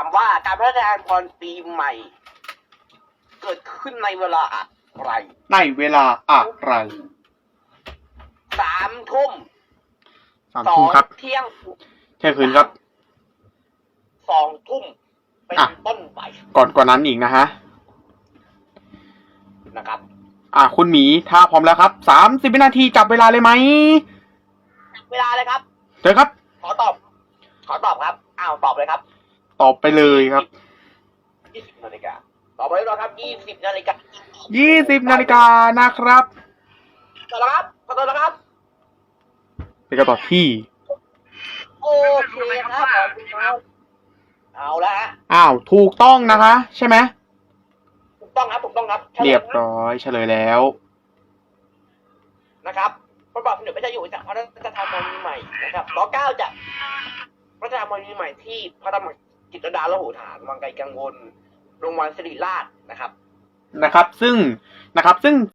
ามว่าการพระราชทานพรปีใหม่ เกิดขึ้นในเวลาอะไรในเวลาอะไรสามทุ่มสามสอทุ่มงครับ เที่ยงเที่ยงคืนครับสองทุ่มเป็นอะต้นไปก่อนกว่านั้นอีกนะฮะนะครับ อะคุณหมีถ้าพร้อมแล้วครับสามสิบวินาทีจับเวลาเลยไหมเวลาเลยครับเจอครับ ขอตอบ ขอตอบครับอ้าวตอบเลยครับ ตอบไปเลยครับยี่สิบนาฬิกาตอบไปแล้วครับยี่สิบนาฬิกายี่สิบนาฬิกานะครับตอบแล้วครับขอตอบแล้วครับเป็นคำตอบที่ โอเคครับขอบคุณครับเอาละฮะอ้าวถูกต้องนะคะ ใช่ไหมถูกต้องครับถูกต้องครับฉลเรียบนะร้อยเฉลยแล้วนะครับพระบาทสมเด็จพระเจ้าอยู่หัวจากพระราชทานมรณีใหม่นะครับรอเก้าจะพระราชทานมรณีใหม่ที่พระธรรม จิตดาละหูฐาน วังไกลกังวล โรงพยาบาลสิริราชนะครับ นะครับ ซึ่งนะครับ ซึ่ง